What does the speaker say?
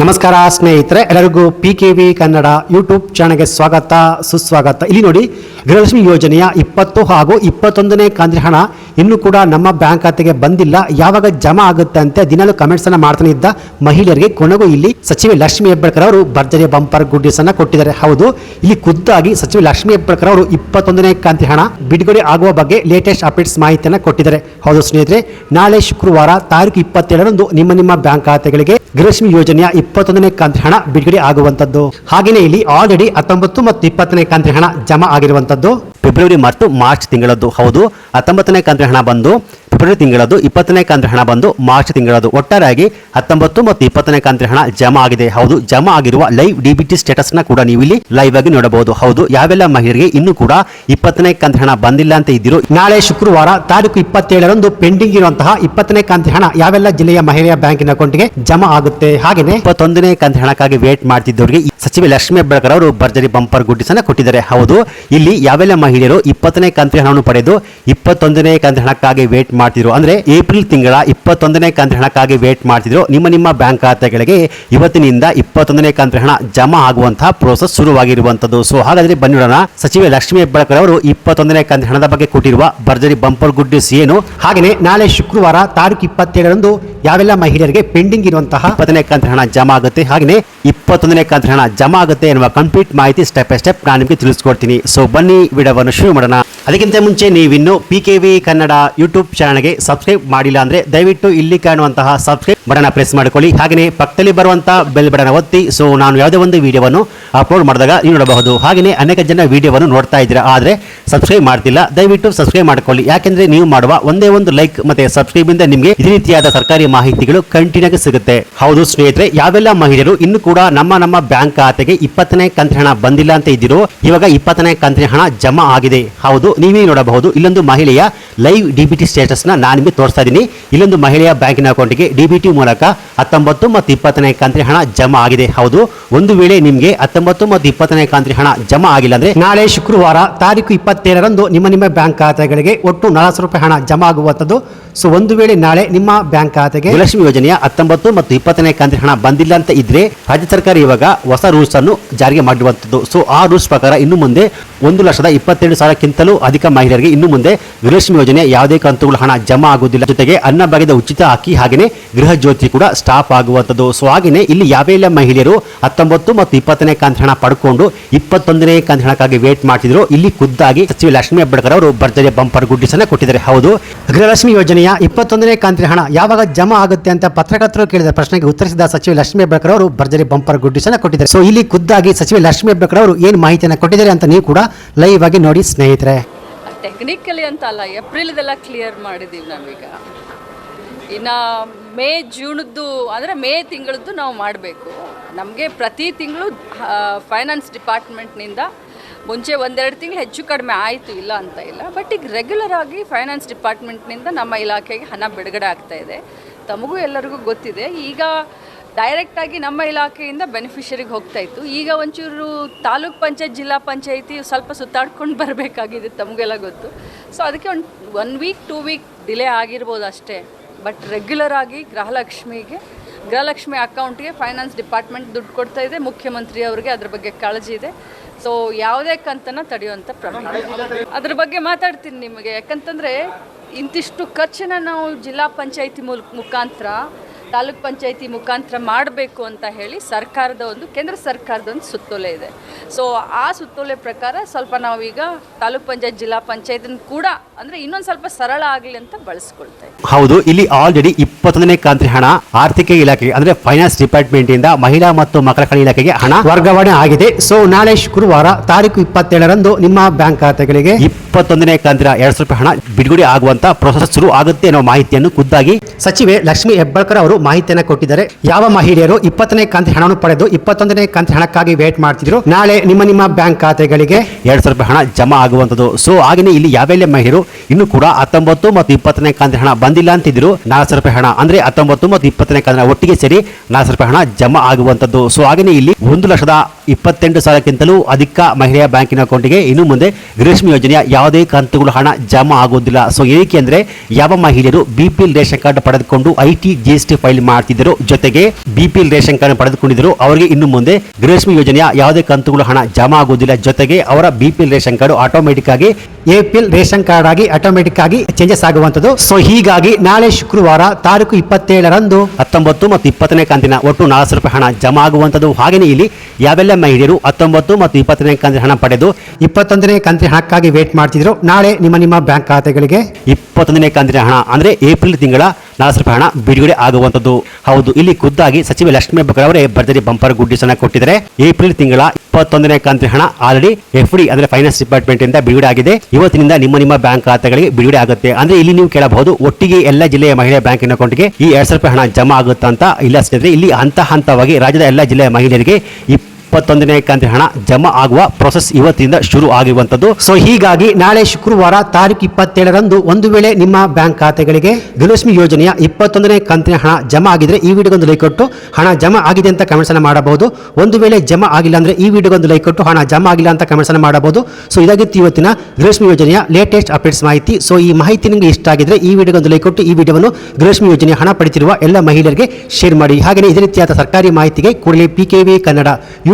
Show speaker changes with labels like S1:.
S1: ನಮಸ್ಕಾರ ಸ್ನೇಹಿತರೆ, ಎಲ್ಲರಿಗೂ P K V Kannada YouTube ಚಾನಲ್ಗೆ ಸ್ವಾಗತ, ಸುಸ್ವಾಗತ. ಇಲ್ಲಿ ನೋಡಿ, ಗೃಹಲಕ್ಷ್ಮಿ ಯೋಜನೆಯ ಇಪ್ಪತ್ತು ಹಾಗೂ ಇಪ್ಪತ್ತೊಂದನೇ ಕಾಂತಿ ಹಣ ಇನ್ನೂ ಕೂಡ ನಮ್ಮ ಬ್ಯಾಂಕ್ ಖಾತೆಗೆ ಬಂದಿಲ್ಲ. ಯಾವಾಗ ಜಮಾ ಆಗುತ್ತೆ ಅಂತ ದಿನಾಲೂ ಕಮೆಂಟ್ಸ್ ಅನ್ನ ಮಾಡ್ತಾನೆ ಇದ್ದ ಮಹಿಳೆಯರಿಗೆ ಕೊನೆಗೂ ಇಲ್ಲಿ ಸಚಿವೆ ಲಕ್ಷ್ಮಿ ಹೆಬ್ಬಳ್ಕರ್ ಅವರು ಭರ್ಜರಿ ಬಂಪರ್ ಗುಡ್ಡಿಸ್ ಅನ್ನ ಕೊಟ್ಟಿದ್ದಾರೆ. ಹೌದು, ಇಲ್ಲಿ ಖುದ್ದಾಗಿ ಸಚಿವೆ ಲಕ್ಷ್ಮಿ ಹೆಬ್ಬಳ್ಕರ್ ಅವರು ಇಪ್ಪತ್ತೊಂದನೇ ಕಾಂತಿ ಹಣ ಬಿಡುಗಡೆ ಆಗುವ ಬಗ್ಗೆ ಲೇಟೆಸ್ಟ್ ಅಪ್ಡೇಟ್ಸ್ ಮಾಹಿತಿಯನ್ನು ಕೊಟ್ಟಿದ್ದಾರೆ. ಹೌದು ಸ್ನೇಹಿತರೆ, ನಾಳೆ ಶುಕ್ರವಾರ ತಾರೀಕು ಇಪ್ಪತ್ತೆರಡರಂದು ನಿಮ್ಮ ನಿಮ್ಮ ಬ್ಯಾಂಕ್ ಖಾತೆಗಳಿಗೆ ಗೃಹಲಕ್ಷ್ಮಿ ಯೋಜನೆಯ ಇಪ್ಪತ್ತೊಂದನೇ ಕಂತಿನ ಹಣ ಬಿಡುಗಡೆ ಆಗುವಂತದ್ದು ಹಾಗೆಯೇ ಇಲ್ಲಿ ಆಲ್ರೆಡಿ ಹತ್ತೊಂಬತ್ತು ಮತ್ತು ಇಪ್ಪತ್ತನೇ ಕಂತಿನ ಹಣ ಜಮಾ ಆಗಿರುವಂತದ್ದು ಫೆಬ್ರವರಿ ಮತ್ತು ಮಾರ್ಚ್ ತಿಂಗಳದ್ದು. ಹೌದು, ಹತ್ತೊಂಬತ್ತನೇ ಕಂತಿನ ಹಣ ಬಂದು ಫೆಬ್ರವರಿ ತಿಂಗಳದ್ದು ಇಪ್ಪತ್ತನೇ ಕಂತಿನ ಹಣ ಬಂದು ಮಾರ್ಚ್ ತಿಂಗಳದ್ದು. ಒಟ್ಟಾರೆಯಾಗಿ ಹತ್ತೊಂಬತ್ತು ಮತ್ತು ಇಪ್ಪತ್ತನೇ ಕಂತಿನ ಹಣ ಜಮಾ ಆಗಿದೆ. ಹೌದು, ಜಮಾ ಆಗಿರುವ ಲೈವ್ ಡಿಬಿಟಿ ಸ್ಟೇಟಸ್ನ ಕೂಡ ನೀವು ಇಲ್ಲಿ ಲೈವ್ ಆಗಿ ನೋಡಬಹುದು. ಹೌದು, ಯಾವೆಲ್ಲ ಮಹಿಳೆಯರಿಗೆ ಇನ್ನೂ ಕೂಡ ಇಪ್ಪತ್ತನೇ ಕಂತಿನ ಹಣ ಬಂದಿಲ್ಲ ಅಂತ ಇದ್ದಿರು, ನಾಳೆ ಶುಕ್ರವಾರ ತಾರೀಕು ಇಪ್ಪತ್ತೇಳರಂದು ಪೆಂಡಿಂಗ್ ಇರುವಂತಹ ಇಪ್ಪತ್ತನೇ ಕಂತಿನ ಹಣ ಯಾವೆಲ್ಲ ಜಿಲ್ಲೆಯ ಮಹಿಳೆಯ ಬ್ಯಾಂಕಿನ ಅಕೌಂಟ್ಗೆ ಜಮಾ ಆಗುತ್ತೆ. ಹಾಗೆಯೇ ಇಪ್ಪತ್ತೊಂದನೇ ಕಂತಿನ ಹಣಕ್ಕಾಗಿ ವೇಟ್ ಮಾಡ್ತಿದ್ದವರಿಗೆ ಸಚಿವೆ ಲಕ್ಷ್ಮೀ ಹೆಬ್ಬಾಳ್ಕರ್ ಅವರು ಭರ್ಜರಿ ಬಂಪರ್ ಗುಡ್ಡಿಸನ್ನ ಕೊಟ್ಟಿದ್ದಾರೆ. ಹೌದು, ಇಲ್ಲಿ ಯಾವೆಲ್ಲ ಮಹಿಳೆಯರು ಇಪ್ಪತ್ತನೇ ಕಂತಿನ ಹಣವನ್ನು ಪಡೆದು ಇಪ್ಪತ್ತೊಂದನೇ ಕಂತಿನ ಹಣಕ್ಕಾಗಿ ವೇಟ್ ಮಾಡ್ತಿದ್ರು ಅಂದ್ರೆ ಏಪ್ರಿಲ್ ತಿಂಗಳ ಇಪ್ಪತ್ತೊಂದನೇ ಕಂತು ಹಣಕ್ಕಾಗಿ ವೇಟ್ ಮಾಡ್ತಿದ್ರು. ನಿಮ್ಮ ನಿಮ್ಮ ಬ್ಯಾಂಕ್ ಖಾತೆಗಳಿಗೆ ಇವತ್ತಿನಿಂದ ಇಪ್ಪತ್ತೊಂದನೇ ಕಂತು ಹಣ ಜಮಾ ಆಗುವಂತಹ ಪ್ರೋಸೆಸ್ ಶುರುವಾಗಿರುವಂತದ್ದು. ಸೊ ಹಾಗಾದ್ರೆ ಬನ್ನಿ ನೋಡೋಣ. ಸಚಿವೆ ಲಕ್ಷ್ಮಿ ಹೆಬ್ಬಾಳ್ಕರ್ ಅವರು ಇಪ್ಪತ್ತೊಂದನೇ ಕಂತು ಹಣದ ಬಗ್ಗೆ ಕೊಟ್ಟಿರುವ ಭರ್ಜರಿ ಬಂಪರ್ ಗುಡ್ ನ್ಯೂಸ್ ಏನು? ಹಾಗೆಯೇ ನಾಳೆ ಶುಕ್ರವಾರ ತಾರೀಕು ಇಪ್ಪತ್ತೇಳರಂದು ಯಾವೆಲ್ಲ ಮಹಿಳೆಯರಿಗೆ ಪೆಂಡಿಂಗ್ ಇರುವಂತಹ ಇಪ್ಪತ್ತನೇ ಕಂತು ಹಣ ಜಮಾ ಆಗುತ್ತೆ? ಹಾಗೆಯೇ ಇಪ್ಪತ್ತೊಂದನೇ ಕಂತು ಹಣ ಜಮಾ ಆಗುತ್ತೆ ಎನ್ನುವ ಕಂಪ್ಲೀಟ್ ಮಾಹಿತಿ ಸ್ಟೆಪ್ ಬೈ ಸ್ಟೆಪ್ ನಾನು ನಿಮಗೆ ತಿಳಿಸ್ಕೊಡ್ತೀನಿ. ಸೊ ಬನ್ನಿ, ವಿಡಿಯೋವನ್ನು ಶುರು ಮಾಡೋಣ. ಅದಕ್ಕಿಂತ ಮುಂಚೆ ನೀವಿನ್ನು P K V Kannada YouTube ಚಾನಲ್ಗೆ ಸಬ್ಸ್ಕ್ರೈಬ್ ಮಾಡಿಲ್ಲ ಅಂದ್ರೆ ದಯವಿಟ್ಟು ಇಲ್ಲಿ ಕಾಣುವಂತಹ ಸಬ್ಸ್ಕ್ರೈಬ್ ಬಟನ್ ಪ್ರೆಸ್ ಮಾಡ್ಕೊಳ್ಳಿ. ಹಾಗೆಯೇ ಪಕ್ಕದಲ್ಲಿ ಬರುವಂತಹ ಬೆಲ್ ಬಟನ್ ಒತ್ತಿ. ಸೊ ನಾನು ಯಾವುದೇ ಒಂದು ವಿಡಿಯೋವನ್ನು ಅಪ್ಲೋಡ್ ಮಾಡಿದಾಗ ನೀವು ನೋಡಬಹುದು. ಹಾಗೆಯೇ ಅನೇಕ ಜನ ವಿಡಿಯೋವನ್ನು ನೋಡ್ತಾ ಇದ್ದೀರಾ ಆದರೆ ಸಬ್ಸ್ಕ್ರೈಬ್ ಮಾಡ್ತಿಲ್ಲ. ದಯವಿಟ್ಟು ಸಬ್ಸ್ಕ್ರೈಬ್ ಮಾಡ್ಕೊಳ್ಳಿ. ಯಾಕೆಂದ್ರೆ ನೀವು ಮಾಡುವ ಒಂದೇ ಒಂದು ಲೈಕ್ ಮತ್ತೆ ಸಬ್ಸ್ಕ್ರೈಬ್ ಇಂದ ನಿಮಗೆ ಇದೇ ರೀತಿಯಾದ ಸರ್ಕಾರಿ ಮಾಹಿತಿಗಳು ಕಂಟಿನ್ಯೂ ಸಿಗುತ್ತೆ. ಹೌದು ಸ್ನೇಹಿತರೆ, ಯಾವೆಲ್ಲ ಮಹಿಳೆಯರು ಇನ್ನು ಕೂಡ ನಮ್ಮ ನಮ್ಮ ಬ್ಯಾಂಕ್ ಖಾತೆಗೆ ಇಪ್ಪತ್ತನೇ ಕಂತಿನ ಹಣ ಬಂದಿಲ್ಲ ಅಂತ ಇದ್ದಿರೋ, ಇವಾಗ ಇಪ್ಪತ್ತನೇ ಕಂತಿನ ಹಣ ಜಮಾ ಆಗಿದೆ. ಹೌದು ನೀವೇ ನೋಡಬಹುದು. ಇಲ್ಲೊಂದು ಮಹಿಳೆಯ ಲೈವ್ ಡಿ ಬಿ ಟಿ ಸ್ಟೇಟಸ್ನ ನಾನು ನಿಮಗೆ ತೋರಿಸ್ತಾ ಇದ್ದೀನಿ ಇಲ್ಲೊಂದು ಮಹಿಳೆಯ ಬ್ಯಾಂಕಿನ ಅಕೌಂಟ್ಗೆ ಡಿಬಿಟಿ ಮೂಲಕ ಹತ್ತೊಂಬತ್ತು ಮತ್ತು ಇಪ್ಪತ್ತನೇ ಕಾಂತ್ರಿ ಹಣ ಜಮಾ ಆಗಿದೆ. ಹೌದು, ಒಂದು ವೇಳೆ ನಿಮಗೆ ಹತ್ತೊಂಬತ್ತು ಮತ್ತು ಇಪ್ಪತ್ತನೇ ಕಾಂತ್ರಿ ಹಣ ಜಮಾ ಆಗಿಲ್ಲ ಅಂದರೆ ನಾಳೆ ಶುಕ್ರವಾರ ತಾರೀಕು ಇಪ್ಪತ್ತೇಳರಂದು ನಿಮ್ಮ ನಿಮ್ಮ ಬ್ಯಾಂಕ್ ಖಾತೆಗಳಿಗೆ ಒಟ್ಟು ನಾಲ್ಕು ರೂಪಾಯಿ ಹಣ ಜಮಾ ಆಗುವಂಥದ್ದು. ಸೊ ಒಂದು ವೇಳೆ ನಾಳೆ ನಿಮ್ಮ ಬ್ಯಾಂಕ್ ಖಾತೆಗೆ ಲಕ್ಷ್ಮಿ ಯೋಜನೆಯ ಹತ್ತೊಂಬತ್ತು ಮತ್ತು ಇಪ್ಪತ್ತನೇ ಕಾಂತ್ರಿ ಹಣ ಬಂದಿಲ್ಲ ಅಂತ ಇದ್ರೆ ರಾಜ್ಯ ಸರ್ಕಾರ ಇವಾಗ ಹೊಸ ರೂಲ್ಸ್ ಅನ್ನು ಜಾರಿಗೆ ಮಾಡಿರುವಂಥದ್ದು. ಸೊ ಆ ರೂಲ್ಸ್ ಪ್ರಕಾರ ಇನ್ನು ಮುಂದೆ ಒಂದು ಲಕ್ಷದ ಇಪ್ಪತ್ತೆರಡು ಸಾವಿರಕ್ಕಿಂತಲೂ ಅಧಿಕ ಮಹಿಳೆಯರಿಗೆ ಇನ್ನು ಮುಂದೆ ಗೃಹಲಕ್ಷ್ಮಿ ಯೋಜನೆ ಯಾವುದೇ ಕಂತುಗಳು ಹಣ ಜಮಾ ಆಗುವುದಿಲ್ಲ. ಜೊತೆಗೆ ಅನ್ನ ಭಾಗದ ಉಚಿತ ಅಕ್ಕಿ ಹಾಗೆಯೇ ಗೃಹ ಜ್ಯೋತಿ ಕೂಡ ಸ್ಟಾಪ್ ಆಗುವಂಥದ್ದು. ಸೊ ಹಾಗೆಯೇ ಇಲ್ಲಿ ಯಾವೆಲ್ಲ ಮಹಿಳೆಯರು ಹತ್ತೊಂಬತ್ತು ಮತ್ತು ಇಪ್ಪತ್ತನೇ ಕಂತಿನ ಹಣ ಪಡ್ಕೊಂಡು ಇಪ್ಪತ್ತೊಂದನೇ ಕಂತಿನ ಹಣಕ್ಕಾಗಿ ವೇಟ್ ಮಾಡ್ತಿದ್ರು, ಇಲ್ಲಿ ಖುದ್ದಾಗಿ ಸಚಿವ ಲಕ್ಷ್ಮಿ ಹೆಬ್ಬಾಳ್ಕರ್ ಅವರು ಭರ್ಜರಿ ಬಂಪರ್ ಗುಡ್ಡಿಸನ್ನು ಕೊಟ್ಟಿದ್ದಾರೆ. ಹೌದು. ಗೃಹಲಕ್ಷ್ಮಿ ಯೋಜನೆಯ ಇಪ್ಪತ್ತೊಂದನೇ ಕಂತಿನ ಹಣ ಯಾವಾಗ ಜಮಾ ಆಗುತ್ತೆ ಅಂತ ಪತ್ರಕರ್ತರು ಕೇಳಿದ ಪ್ರಶ್ನೆಗೆ ಉತ್ತರಿಸಿದ ಸಚಿವ ಲಕ್ಷ್ಮಿ ಹೆಬ್ಬಾಳ್ಕರ್ ಅವರು ಭರ್ಜರಿ ಬಂಪರ್ ಗುಡ್ಡಿಸನ್ನ ಕೊಟ್ಟಿದ್ದಾರೆ. ಸೊ ಇಲ್ಲಿ ಖುದ್ದಾಗಿ ಸಚಿವ ಲಕ್ಷ್ಮಿ ಹೆಬ್ಬಾಳ್ಕರ್ ಅವರು ಏನು ಮಾಹಿತಿಯನ್ನು ಕೊಟ್ಟಿದ್ದಾರೆ ಅಂತ ನೀವು ಕೂಡ ಲೈವ್ ಆಗಿ ನೋಡಿ ಸ್ನೇಹಿತರೆ.
S2: ಟೆಕ್ನಿಕಲಿ ಅಂತ ಅಲ್ಲ, ಏಪ್ರಿಲ್ದೆಲ್ಲ ಕ್ಲಿಯರ್ ಮಾಡಿದ್ದೀವಿ ನಾವೀಗ. ಇನ್ನು ಮೇ ಜೂನದ್ದು ಅಂದರೆ ಮೇ ತಿಂಗಳದ್ದು ನಾವು ಮಾಡಬೇಕು. ನಮಗೆ ಪ್ರತಿ ತಿಂಗಳು ಫೈನಾನ್ಸ್ ಡಿಪಾರ್ಟ್ಮೆಂಟ್ನಿಂದ ಮುಂಚೆ ಒಂದೆರಡು ತಿಂಗಳು ಹೆಚ್ಚು ಕಡಿಮೆ ಆಯಿತು ಇಲ್ಲ ಅಂತ ಇಲ್ಲ. ಬಟ್ ಈಗ ರೆಗ್ಯುಲರ್ ಆಗಿ ಫೈನಾನ್ಸ್ ಡಿಪಾರ್ಟ್ಮೆಂಟ್ನಿಂದ ನಮ್ಮ ಇಲಾಖೆಗೆ ಹಣ ಬಿಡುಗಡೆ ಆಗ್ತಾ ಇದೆ. ತಮಗೂ ಎಲ್ಲರಿಗೂ ಗೊತ್ತಿದೆ. ಈಗ ಡೈರೆಕ್ಟಾಗಿ ನಮ್ಮ ಇಲಾಖೆಯಿಂದ ಬೆನಿಫಿಷರಿಗೆ ಹೋಗ್ತಾ ಇತ್ತು. ಈಗ ಒಂಚೂರು ತಾಲೂಕ್ ಪಂಚಾಯತ್, ಜಿಲ್ಲಾ ಪಂಚಾಯತಿ ಸ್ವಲ್ಪ ಸುತ್ತಾಡ್ಕೊಂಡು ಬರಬೇಕಾಗಿದೆ ತಮಗೆಲ್ಲ ಗೊತ್ತು. ಸೊ ಅದಕ್ಕೆ ಒಂದು one week two week delay ಆಗಿರ್ಬೋದು ಅಷ್ಟೇ. ಬಟ್ ರೆಗ್ಯುಲರ್ ಆಗಿ ಗೃಹಲಕ್ಷ್ಮಿಗೆ, ಗೃಹಲಕ್ಷ್ಮಿ ಅಕೌಂಟ್ಗೆ ಫೈನಾನ್ಸ್ ಡಿಪಾರ್ಟ್ಮೆಂಟ್ ದುಡ್ಡು ಕೊಡ್ತಾ ಇದೆ. ಮುಖ್ಯಮಂತ್ರಿ ಅವರಿಗೆ ಅದ್ರ ಬಗ್ಗೆ ಕಾಳಜಿ ಇದೆ. ಸೊ ಯಾವುದೇ ಕಂತನ ತಡೆಯುವಂಥ ಪ್ರಮಾಣ. ಅದ್ರ ಬಗ್ಗೆ ಮಾತಾಡ್ತೀನಿ ನಿಮಗೆ. ಯಾಕಂತಂದರೆ ಇಂತಿಷ್ಟು ಖರ್ಚನ್ನ ನಾವು ಜಿಲ್ಲಾ ಪಂಚಾಯತಿ ಮುಖಾಂತರ ತಾಲೂಕ್ ಪಂಚಾಯತಿ ಮುಖಾಂತರ ಮಾಡಬೇಕು ಅಂತ ಹೇಳಿ ಸರ್ಕಾರದ ಒಂದು ಕೇಂದ್ರ ಸರ್ಕಾರದ ಒಂದು ಸುತ್ತೋಲೆ ಇದೆ. ಸೊ ಆ ಸುತ್ತೋಲೆ ಪ್ರಕಾರ ಸ್ವಲ್ಪ ನಾವೀಗ ತಾಲೂಕ್ ಪಂಚಾಯತ್ ಜಿಲ್ಲಾ ಪಂಚಾಯತ್ನ ಕೂಡ ಅಂದರೆ ಇನ್ನೊಂದು ಸ್ವಲ್ಪ ಸರಳ ಆಗಲಿ ಅಂತ ಬಳಸ್ಕೊಳ್ತಾ ಇದ್ದೀವಿ.
S1: ಹೌದು ಇಲ್ಲಿ ಆಲ್ರೆಡಿ ಇಪ್ಪತ್ತೊಂದನೇ ಕಂತ್ರಿ ಹಣ ಆರ್ಥಿಕ ಇಲಾಖೆಗೆ ಅಂದ್ರೆ ಫೈನಾನ್ಸ್ ಡಿಪಾರ್ಟ್ಮೆಂಟ್ ಇಂದ ಮಹಿಳಾ ಮತ್ತು ಮಕ್ಕಳ ಕಲ್ಯಾಣ ಇಲಾಖೆಗೆ ಹಣ ವರ್ಗಾವಣೆ ಆಗಿದೆ. ಸೊ ನಾಳೆ ಶುಕ್ರವಾರ ತಾರೀಕು ಇಪ್ಪತ್ತೇಳರಂದು ನಿಮ್ಮ ಬ್ಯಾಂಕ್ ಖಾತೆಗಳಿಗೆ ಇಪ್ಪತ್ತೊಂದನೇ ಕಂತಿನ ಎರಡು ಸಾವಿರ ರೂಪಾಯಿ ಹಣ ಬಿಡುಗಡೆ ಆಗುವಂತ ಪ್ರೊಸೆಸ್ ಶುರು ಆಗುತ್ತೆ ಅನ್ನೋ ಮಾಹಿತಿಯನ್ನು ಖುದ್ದಾಗಿ ಸಚಿವೆ ಲಕ್ಷ್ಮಿ ಹೆಬ್ಬಾಳ್ಕರ್ ಅವರು ಮಾಹಿತಿಯನ್ನು ಕೊಟ್ಟಿದ್ದಾರೆ. ಯಾವ ಮಹಿಳೆಯರು ಇಪ್ಪತ್ತನೇ ಕಂತಿ ಹಣವನ್ನು ಪಡೆದು ಇಪ್ಪತ್ತೊಂದನೇ ಕಂತಿ ಹಣಕ್ಕಾಗಿ ವೇಟ್ ಮಾಡ್ತಿದ್ರು? ನಾಳೆ ನಿಮ್ಮ ನಿಮ್ಮ ಬ್ಯಾಂಕ್ ಖಾತೆಗಳಿಗೆ ಎರಡು ಸಾವಿರ ರೂಪಾಯಿ ಹಣ ಜಮಾ ಆಗುವಂತದ್ದು ಸೊ ಹಾಗೆಯೇ ಇಲ್ಲಿ ಯಾವೆಲ್ಲ ಮಹಿಳೆಯರು ಇನ್ನು ಕೂಡ ಹತ್ತೊಂಬತ್ತು ಮತ್ತು ಇಪ್ಪತ್ತನೇ ಕಂತಿ ಹಣ ಬಂದಿಲ್ಲ ಅಂತಿದ್ರು, ನಾಲ್ಕು ಸಾವಿರ ರೂಪಾಯಿ ಹಣ, ಅಂದ್ರೆ ಹತ್ತೊಂಬತ್ತು ಮತ್ತು ಇಪ್ಪತ್ತನೇ ಕಂತಿನ ಒಟ್ಟಿಗೆ ಸೇರಿ ನಾಲ್ಕು ಸಾವಿರ ರೂಪಾಯಿ ಹಣ ಜಮಾ ಆಗುವಂತದ್ದು ಸೊ ಹಾಗೆಯೇ ಇಲ್ಲಿ ಒಂದು ಲಕ್ಷದ ಇಪ್ಪತ್ತೆಂಟು ಸಾವಿರಕ್ಕಿಂತಲೂ ಅಧಿಕ ಮಹಿಳೆಯ ಬ್ಯಾಂಕಿನ ಅಕೌಂಟಿಗೆ ಇನ್ನು ಮುಂದೆ ಗೃಹಲಕ್ಷ್ಮಿ ಯೋಜನೆಯ ಯಾವುದೇ ಕಂತುಗಳು ಹಣ ಜಮಾ ಆಗೋದಿಲ್ಲ ಸೊ ಏನಕ್ಕೆ ಅಂದ್ರೆ ಯಾವ ಮಹಿಳೆಯರು ಬಿಪಿಎಲ್ ರೇಷನ್ ಕಾರ್ಡ್ ಪಡೆದುಕೊಂಡು IT T G S T file ಮಾಡ್ತಿದ್ದರು ಜೊತೆಗೆ ಬಿಪಿಎಲ್ ರೇಷನ್ ಕಾರ್ಡ್ ಪಡೆದುಕೊಂಡಿದ್ದರು ಅವರಿಗೆ ಇನ್ನು ಮುಂದೆ ಗೃಹಲಕ್ಷ್ಮಿ ಯೋಜನೆಯ ಯಾವುದೇ ಕಂತುಗಳು ಹಣ ಜಮಾ ಆಗೋದಿಲ್ಲ ಜೊತೆಗೆ ಅವರ ಬಿಪಿಎಲ್ ರೇಷನ್ ಕಾರ್ಡ್ ಆಟೋಮೆಟಿಕ್ ಆಗಿ ಎಪಿಎಲ್ ರೇಷನ್ ಕಾರ್ಡ್ ಆಗಿ ಆಟೋಮೆಟಿಕ್ ಆಗಿ ಚೇಂಜಸ್ ಆಗುವಂತದ್ದು ಸೊ ಹೀಗಾಗಿ ನಾಳೆ ಶುಕ್ರವಾರ ತಾರೀಕು ಇಪ್ಪತ್ತೇಳರಂದು ಹತ್ತೊಂಬತ್ತು ಮತ್ತು ಇಪ್ಪತ್ತನೇ ಕಂತಿನ ಒಟ್ಟು ನಾಲ್ಕು ರೂಪಾಯಿ ಹಣ ಜಮಾ ಆಗುವಂತದ್ದು ಹಾಗೆಯೇ ಇಲ್ಲಿ ಯಾವೆಲ್ಲ ಮಹಿಳೆಯರು ಹತ್ತೊಂಬತ್ತು ಮತ್ತು ಇಪ್ಪತ್ತನೇ ಕಂತಿನ ಹಣ ಪಡೆದು ಇಪ್ಪತ್ತೊಂದನೇ ಕಂತಿನ ಹಣಕ್ಕಾಗಿ ವೇಟ್ ಮಾಡ್ತಿದ್ರು ನಾಳೆ ನಿಮ್ಮ ನಿಮ್ಮ ಬ್ಯಾಂಕ್ ಖಾತೆಗಳಿಗೆ ಇಪ್ಪತ್ತೊಂದನೇ ಕಂತಿನ ಹಣ, ಅಂದ್ರೆ ಏಪ್ರಿಲ್ ತಿಂಗಳ ನಾಲ್ಕು ರೂಪಾಯಿ ಹಣ ಬಿಡುಗಡೆ ಆಗುವಂತದ್ದು ಹೌದು, ಇಲ್ಲಿ ಖುದ್ದಾಗಿ ಸಚಿವ ಲಕ್ಷ್ಮೀ ಬಕರ್ ಅವರೇ ಭರ್ಜರಿ ಬಂಪರ್ ಗುಡ್ಡಿಸ್ ಅನ್ನ ಕೊಟ್ಟಿದ್ದಾರೆ. ಏಪ್ರಿಲ್ ತಿಂಗಳ ಇಪ್ಪತ್ತೊಂದನೇ ಕಂತಿನ ಹಣ ಆಲ್ರೆಡಿ ಎಫ್ ಡಿ, ಅಂದ್ರೆ ಫೈನಾನ್ಸ್ ಡಿಪಾರ್ಟ್ಮೆಂಟ್ ಇಂದ ಬಿಡುಗಡೆ ಆಗಿದೆ. ಇವತ್ತಿನಿಂದ ನಿಮ್ಮ ನಿಮ್ಮ ಬ್ಯಾಂಕ್ ಖಾತೆಗಳಿಗೆ ಬಿಡುಗಡೆ ಆಗುತ್ತೆ. ಅಂದ್ರೆ ಇಲ್ಲಿ ನೀವು ಕೇಳಬಹುದು, ಒಟ್ಟಿಗೆ ಎಲ್ಲ ಜಿಲ್ಲೆಯ ಮಹಿಳೆಯ ಬ್ಯಾಂಕಿನ ಅಕೌಂಟ್ಗೆ ಈ ಎರಡ್ ಸಾವಿರ ರೂಪಾಯಿ ಹಣ ಜಮಾ ಆಗುತ್ತಾ ಅಂತ ಇಲ್ಲ ಸ್ನೇಹಿತರೆ, ಇಲ್ಲಿ ಹಂತ ಹಂತವಾಗಿ ರಾಜ್ಯದ ಎಲ್ಲ ಜಿಲ್ಲೆಯ ಮಹಿಳೆಯರಿಗೆ ಇಪ್ಪತ್ತೊಂದನೇ ಕಂತಿನ ಹಣ ಜಮಾ ಆಗುವ ಪ್ರೊಸೆಸ್ ಇವತ್ತಿಂದ ಶುರು ಆಗಿರುವಂತದ್ದು ಸೊ ಹೀಗಾಗಿ ನಾಳೆ ಶುಕ್ರವಾರ ತಾರೀಕು ಇಪ್ಪತ್ತೇಳರಂದು ಒಂದು ವೇಳೆ ನಿಮ್ಮ ಬ್ಯಾಂಕ್ ಖಾತೆಗಳಿಗೆ ಗೃಹಲಕ್ಷ್ಮಿ ಯೋಜನೆಯ ಇಪ್ಪತ್ತೊಂದನೇ ಕಂತಿನ ಹಣ ಜಮಾ ಆಗಿದ್ರೆ ಈ ವಿಡಿಯೋಗೊಂದು ಲೈಕ್ ಕೊಟ್ಟು ಹಣ ಜಮಾ ಆಗಿದೆ ಅಂತ ಕಮೆಂಟ್ಸ್ ಮಾಡಬಹುದು. ಒಂದು ವೇಳೆ ಜಮಾ ಆಗಿಲ್ಲ ಅಂದ್ರೆ ಈ ವಿಡಿಯೋಗೊಂದು ಲೈಕ್ ಕೊಟ್ಟು ಹಣ ಜಮಾ ಆಗಿಲ್ಲ ಅಂತ ಕಮೆಂಟ್ಸ್ ಮಾಡಬಹುದು. ಸೊ ಇದಾಗಿತ್ತು ಇವತ್ತಿನ ಗೃಹಲಕ್ಷ್ಮಿ ಯೋಜನೆಯ ಲೇಟೆಸ್ಟ್ ಅಪ್ಡೇಟ್ಸ್ ಮಾಹಿತಿ. ಸೊ ಈ ಮಾಹಿತಿ ನಿಮಗೆ ಇಷ್ಟ ಆಗಿದ್ರೆ ಈ ವಿಡಿಯೋಗೊಂದು ಲೈಕ್ ಕೊಟ್ಟು ಈ ವಿಡಿಯೋವನ್ನು ಗೃಹಲಕ್ಷ್ಮಿ ಯೋಜನೆಯ ಹಣ ಪಡೆದಿರುವ ಎಲ್ಲ ಮಹಿಳೆಯರಿಗೆ ಶೇರ್ ಮಾಡಿ. ಹಾಗೆಯೇ ಇದೇ ರೀತಿಯಾದ ಸರ್ಕಾರಿ ಮಾಹಿತಿಗೆ ಕೂಡಲೇ ಪಿ ಕೆ ಕನ್ನಡ